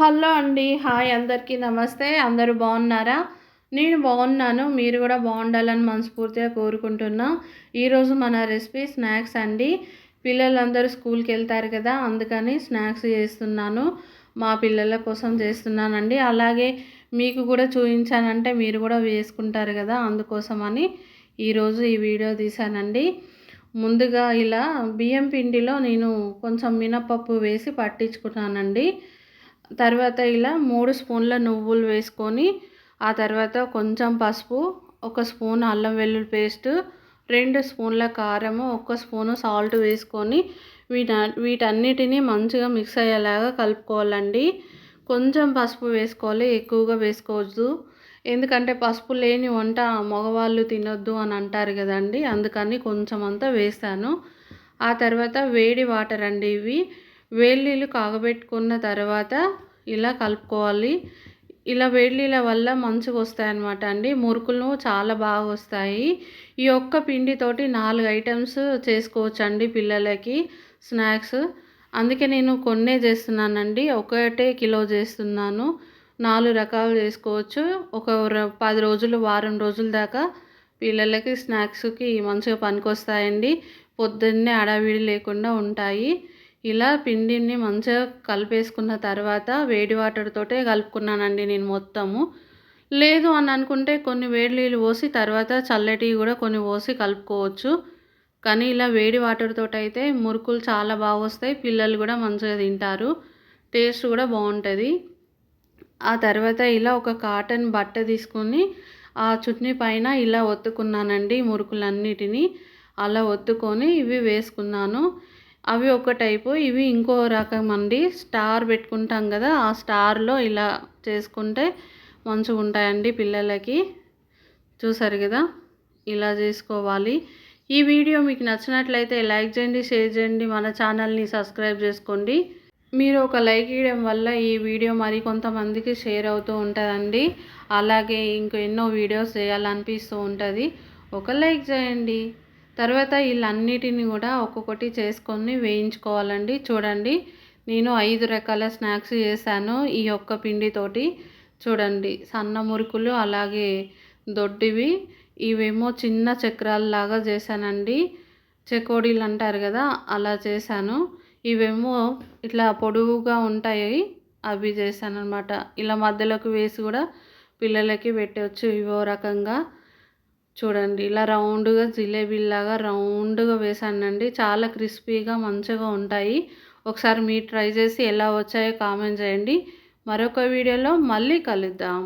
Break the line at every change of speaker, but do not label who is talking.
Hello అండి. Hi అందరికీ. నమస్తే. అందరూ బాగున్నారా? నేను బాగున్నాను. మీరు కూడా బాగుండాలని మనస్ఫూర్తిగా కోరుకుంటున్నా. ఈరోజు మన రెసిపీ స్నాక్స్ అండి. పిల్లలందరూ స్కూల్కి వెళ్తారు కదా అందుకని స్నాక్స్ చేస్తున్నాను. మా పిల్లల కోసం చేస్తున్నానండి. అలాగే మీకు కూడా చూపించానంటే మీరు కూడా వేసుకుంటారు కదా అందుకోసమని ఈరోజు ఈ వీడియో తీశానండి. ముందుగా ఇలా బియ్యం పిండిలో నేను కొంచెం మినపప్పు వేసి పట్టించుకున్నానండి. తర్వాత ఇలా మూడు స్పూన్ల నువ్వులు వేసుకొని ఆ తర్వాత కొంచెం పసుపు ఒక స్పూన్ అల్లం వెల్లుల్లి పేస్ట్ రెండు స్పూన్ల కారము ఒక స్పూను సాల్ట్ వేసుకొని వీట వీటన్నిటినీ మంచిగా మిక్స్ అయ్యేలాగా కలుపుకోవాలండి. కొంచెం పసుపు వేసుకోవాలి ఎక్కువగా వేసుకోవద్దు. ఎందుకంటే పసుపు లేని వంట మగవాళ్ళు తినొద్దు అని అంటారు కదండి అందుకని కొంచెం అంతా వేస్తాను. ఆ తర్వాత వేడి వాటర్ అండి ఇవి. వేడి నీళ్ళు కాగబెట్టుకున్న తర్వాత ఇలా కలుపుకోవాలి. ఇలా వేడి వల్ల మంచిగా వస్తాయి అనమాట అండి. మురుకులు చాలా బాగా వస్తాయి. ఈ ఒక్క పిండితోటి నాలుగు ఐటమ్స్ చేసుకోవచ్చు అండి పిల్లలకి స్నాక్స్. అందుకే నేను కొన్నే చేస్తున్నానండి. ఒకటే కిలో చేస్తున్నాను. నాలుగు రకాలు చేసుకోవచ్చు. ఒక పది రోజులు వారం రోజుల దాకా పిల్లలకి స్నాక్స్కి మంచిగా పనికొస్తాయండి. పొద్దున్నే అడావిడి లేకుండా ఉంటాయి. ఇలా పిండిని మంచిగా కలిపేసుకున్న తర్వాత వేడి వాటర్తోటే కలుపుకున్నానండి నేను మొత్తము. లేదు అని అనుకుంటే కొన్ని వేడి నీళ్ళు పోసి తర్వాత చల్లటివి కూడా కొన్ని పోసి కలుపుకోవచ్చు. కానీ ఇలా వేడి వాటర్తో అయితే మురుకులు చాలా బాగా వస్తాయి పిల్లలు కూడా మంచిగా తింటారు టేస్ట్ కూడా బాగుంటుంది. ఆ తర్వాత ఇలా ఒక కాటన్ బట్ట తీసుకొని ఆ చుట్నీ పైన ఇలా ఒత్తుకున్నానండి మురుకులన్నిటినీ. అలా ఒత్తుకొని ఇవి వేసుకున్నాను. అవి ఒక టైపు ఇవి ఇంకో రకం అండి స్టార్ పెట్టుకుంటాం కదా ఆ స్టార్లో ఇలా చేసుకుంటే మంచిగా ఉంటాయండి పిల్లలకి. చూసారు కదా ఇలా చేసుకోవాలి. ఈ వీడియో మీకు నచ్చినట్లయితే లైక్ చేయండి షేర్ చేయండి మన ఛానల్ని సబ్స్క్రైబ్ చేసుకోండి. మీరు ఒక లైక్ ఇవ్వడం వల్ల ఈ వీడియో మరి కొంతమందికి షేర్ అవుతూ ఉంటుందండి. అలాగే ఇంకో ఎన్నో వీడియోస్ చేయాలనిపిస్తూ ఉంటుంది. ఒక లైక్ చేయండి. తర్వాత వీళ్ళన్నిటిని కూడా ఒక్కొక్కటి చేసుకొని వేయించుకోవాలండి. చూడండి నేను ఐదు రకాల స్నాక్స్ చేశాను ఈ యొక్క పిండితోటి. చూడండి సన్న మురుకులు అలాగే దొడ్డివి. ఇవేమో చిన్న చక్రాలలాగా చేశానండి. చెకోడీలు అంటారు కదా అలా చేశాను. ఇవేమో ఇట్లా పొడువుగా ఉంటాయి అవి చేశాను అనమాట ఇలా మధ్యలోకి వేసి కూడా పిల్లలకి పెట్టవచ్చు ఇవో రకంగా. చూడండి ఇలా రౌండ్గా జిలేబీలాగా రౌండ్గా వేసానండి. చాలా క్రిస్పీగా మంచిగా ఉంటాయి. ఒకసారి మీరు ట్రై చేసి ఎలా వచ్చాయో కామెంట్ చేయండి. మరొక వీడియోలో మళ్ళీ కలుద్దాం.